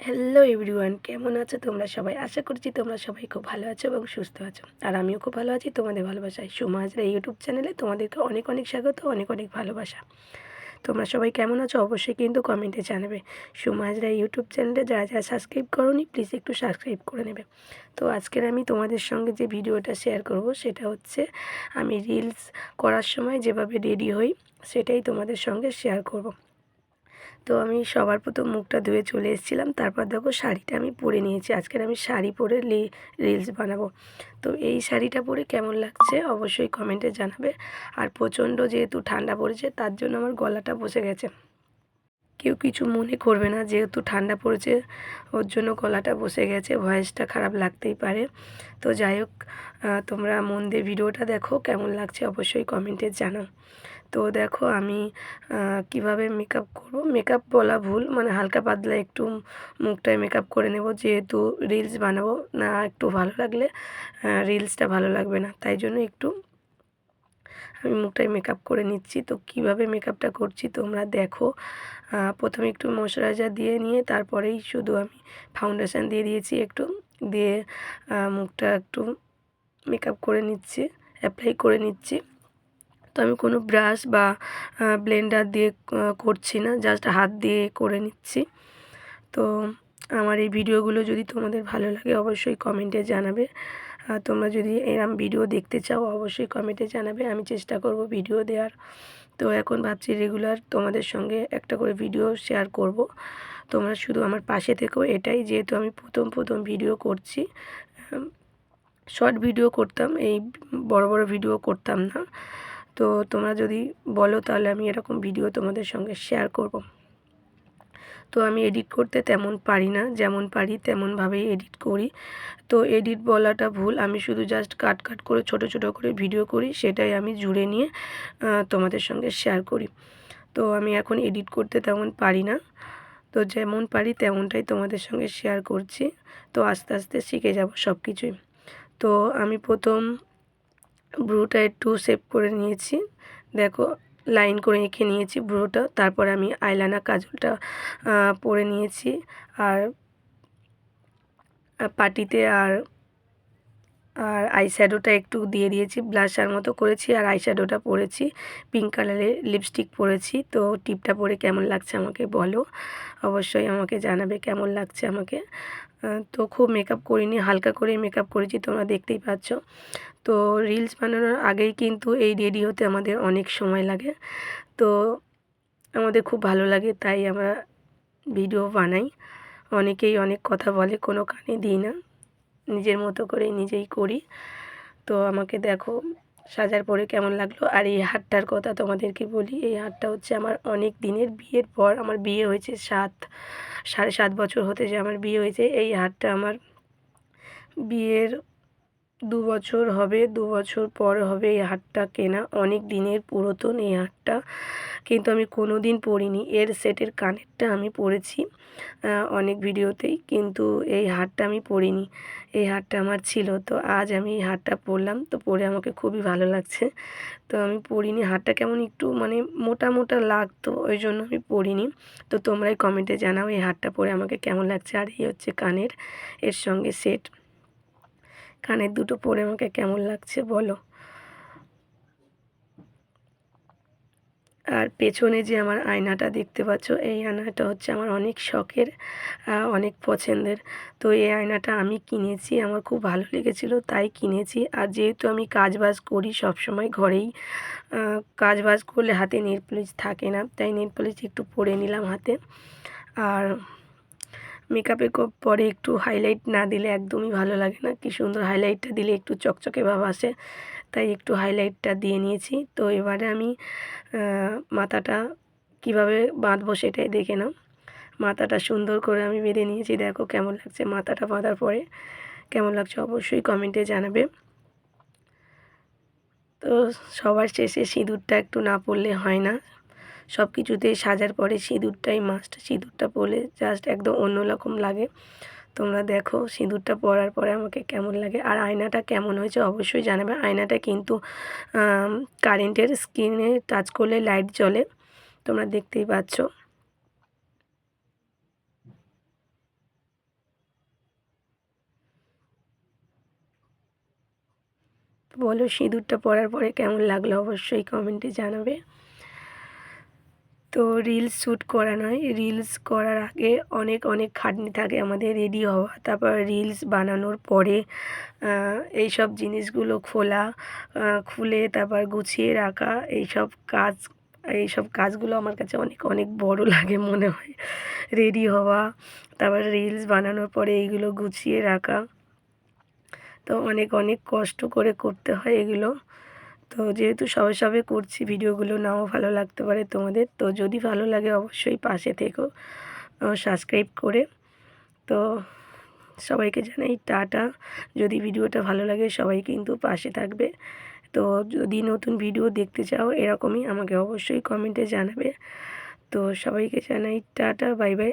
Hello everyone কেমন আছো তোমরা সবাই? আশা করছি তোমরা সবাই খুব ভালো আছো এবং সুস্থ আছো। আর আমিও খুব ভালো আছি, তোমাদের ভালোবাসায়। সুমা হাজরা ইউটিউব চ্যানেলে তোমাদেরকে অনেক অনেক স্বাগত, অনেক অনেক ভালোবাসা। তোমরা সবাই কেমন আছো অবশ্যই কিন্তু কমেন্টে জানাবে। সুমা হাজরা ইউটিউব চ্যানেলে যারা যারা সাবস্ক্রাইব করোনি প্লিজ একটু সাবস্ক্রাইব করে নেবে। তো আজকের আমি তোমাদের সঙ্গে যে ভিডিওটা শেয়ার করব, সেটা হচ্ছে আমি রিলস করার সময় যেভাবে রেডি হই, সেটাই তোমাদের সঙ্গে শেয়ার করব। তো আমি সবার প্রথম মুখটা ধুয়ে চলে এসেছিলাম। তারপর দেখো শাড়িটা আমি পরে নিয়েছি। আজকের আমি শাড়ি পরে রিলস বানাবো। তো এই শাড়িটা পরে কেমন লাগছে অবশ্যই কমেন্টে জানাবে। আর প্রচণ্ড যেহেতু ঠান্ডা পড়েছে, তার জন্য আমার গলাটা বসে গেছে। কেউ কিছু মনে করবে না, যেহেতু ঠান্ডা পড়েছে, ওর জন্য গলাটা বসে গেছে, ভয়েসটা খারাপ লাগতেই পারে। তো যাই হোক তোমরা মন দিয়ে ভিডিওটা দেখো, কেমন লাগছে অবশ্যই কমেন্টে জানাও। তো দেখো আমি কীভাবে মেকআপ করব? মেকআপ বলা ভুল মানে হালকা পাতলা একটু মুখটায় মেকআপ করে নেব, যেহেতু রিলস বানাবো না একটু ভালো লাগলে রিলসটা ভালো লাগবে না, তাই জন্য একটু আমি মুখটায় মেকআপ করে নিচ্ছি। তো কীভাবে মেকআপটা করছি তোমরা দেখো। প্রথমে একটু ময়শ্চারাইজার দিয়ে নিয়ে তারপরেই শুধু আমি ফাউন্ডেশান দিয়ে দিয়েছি একটু। দিয়ে মুখটা একটু মেকআপ করে নিচ্ছি অ্যাপ্লাই করে নিচ্ছি। তো আমি কোনো ব্রাশ বা ব্লেন্ডার দিয়ে করছি না জাস্ট হাত দিয়ে করে নিচ্ছি। তো আমার এই ভিডিওগুলো যদি তোমাদের ভালো লাগে অবশ্যই কমেন্টে জানাবে। তোমরা যদি এরম ভিডিও দেখতে চাও, অবশ্যই কমেন্টে জানাবে। আমি চেষ্টা করব ভিডিও দেওয়ার। তো এখন ভাবছি রেগুলার তোমাদের সঙ্গে একটা করে ভিডিও শেয়ার করব। তোমরা শুধু আমার পাশে থেকেও এটাই যেহেতু আমি প্রথম প্রথম ভিডিও করছি। শর্ট ভিডিও করতাম, এই বড় বড় ভিডিও করতাম না। তো তোমরা যদি বলো, তাহলে আমি এরকম ভিডিও তোমাদের সঙ্গে শেয়ার করব। তো আমি এডিট করতে তেমন পারি না, যেমন পারি তেমনভাবেই এডিট করি। তো এডিট বলাটা ভুল, আমি শুধু জাস্ট কাট কাট করে, ছোট ছোট করে ভিডিও করি, সেটাই আমি জুড়ে নিয়ে তোমাদের সঙ্গে শেয়ার করি। তো আমি এখন এডিট করতে তেমন পারি না, তো যেমন পারি তেমনটাই তোমাদের সঙ্গে শেয়ার করছি। তো আস্তে আস্তে শিখে যাব সব কিছুই তো আমি প্রথম ব্রুটা একটু সেভ করে নিয়েছি। দেখো লাইন করে এঁকে নিয়েছি ব্রুটা তারপর আমি আইলানা কাজলটা পরে নিয়েছি। আর পাটিতে আর আর আইশ্যাডোটা একটু দিয়ে দিয়েছি ব্লাশার মতো করেছি। আর আইশ্যাডোটা পরেছি পিঙ্ক কালারের লিপস্টিক পরেছি। তো টিপটা পরে কেমন লাগছে আমাকে বলো। অবশ্যই আমাকে জানাবে কেমন লাগছে আমাকে। তো খুব মেকআপ করিনি, হালকা করে মেকআপ করেছি, তোমরা দেখতেই পাচ্ছ। তো রিলস বানানোর আগেই কিন্তু এই রেডি হতে আমাদের অনেক সময় লাগে। তো আমাদের খুব ভালো লাগে, তাই আমরা ভিডিও বানাই। অনেকেই অনেক কথা বলে, কোনো কানে দিই না। নিজের মতো করে নিজেই করি। তো আমাকে দেখো সাজার পরে কেমন লাগল? আর এই হারটার কথা তোমাদেরকে বলি, এই হারটা হচ্ছে আমার অনেক দিনের বিয়ের পর আমার বিয়ে হয়েছে সাত, সাড়ে সাত বছর হতে যে আমার বিয়ে হয়েছে। এই হারটা আমার বিয়ের দু বছর হবে, দু বছর পর হবে এই হারটা কেনা। অনেক দিনের পুরাতন এই হারটা কিন্তু আমি কোনো দিন পরিনি এর সেটের কানেরটা আমি পরেছি অনেক ভিডিওতেই, কিন্তু এই হারটা আমি পরিনি এই হারটা আমার ছিল, তো আজ আমি এই হারটা পরলাম তো পরে আমাকে খুবই ভালো লাগছে। তো আমি পরিনি হারটা কেমন একটু মানে মোটা মোটা লাগতো, ওই জন্য আমি পরিনি তো তোমরাই কমেন্টে জানাও এই হারটা পরে আমাকে কেমন লাগছে। আর এই হচ্ছে কানের, এর সঙ্গে সেট। কানের দুটো পরে আমাকে কেমন লাগছে বলো। আর পেছনে যে আমার আয়নাটা দেখতে পাচ্ছ, এই আয়নাটা হচ্ছে আমার অনেক শখের অনেক পছন্দের। তো এই আয়নাটা আমি কিনেছি, আমার খুব ভালো লেগেছিলো, তাই কিনেছি। আর যেহেতু আমি কাজ বাজ করি সব সময় ঘরেই কাজ বাজ করলে হাতে নেল পলিশ থাকে না, তাই নেল পলিশ একটু পরে নিলাম হাতে। আর মেকআপের পরে একটু হাইলাইট না দিলে একদমই ভালো লাগে না। কি সুন্দর হাইলাইটটা দিলে একটু চকচকে ভাব আসে। তাই একটু হাইলাইটটা দিয়ে নিয়েছি। তো এবারে আমি মাথাটা কীভাবে বাঁধবো সেটাই দেখে নাও। মাথাটা সুন্দর করে আমি বেঁধে নিয়েছি। দেখো কেমন লাগছে মাথাটা বাঁধার পরে। কেমন লাগছে অবশ্যই কমেন্টে জানাবে। তো সবার শেষে সিঁদুরটা একটু না পড়লে হয় না। সব কিছুতেই সাজার পরে সিঁদুরটাই মাস্ট সিঁদুরটা পরলে জাস্ট একদম অন্যরকম লাগে। তোমরা দেখো, সিঁদুরটা পরার পরে আমাকে কেমন লাগে। আর আয়নাটা কেমন হয়েছে অবশ্যই জানাবে। আয়নাটা কিন্তু কারেন্টের স্ক্রিনে টাচ করলে লাইট জ্বলে। তোমরা দেখতেই পাচ্ছ। বলো, সিঁদুরটা পরার পরে কেমন লাগল অবশ্যই কমেন্টে জানাবে। তো রিলস শ্যুট করা নয়। রিলস করার আগে অনেক অনেক খাটনি থাকে আমাদের রেডি হওয়া। তারপর রিলস বানানোর পরে এইসব জিনিসগুলো খোলা খুলে তারপর গুছিয়ে রাখা, এইসব কাজ, এইসব কাজগুলো আমার কাছে অনেক অনেক বড় লাগে মনে হয়। রেডি হওয়া, তারপর রিলস বানানোর পরে এইগুলো গুছিয়ে রাখা। তো অনেক অনেক কষ্ট করে করতে হয় এগুলো। তো যেহেতু সবে সবে করছি ভিডিওগুলো, নাও ভালো লাগতে পারে তোমাদের। তো যদি ভালো লাগে অবশ্যই পাশে থেকো সাবস্ক্রাইব করে। তো সবাইকে জানাই টাটা। যদি ভিডিওটা ভালো লাগে সবাই কিন্তু পাশে থাকবে। তো যদি নতুন ভিডিও দেখতে চাও এরকমই আমাকে অবশ্যই কমেন্টে জানাবে। তো সবাইকে জানাই টাটা, বাই বাই।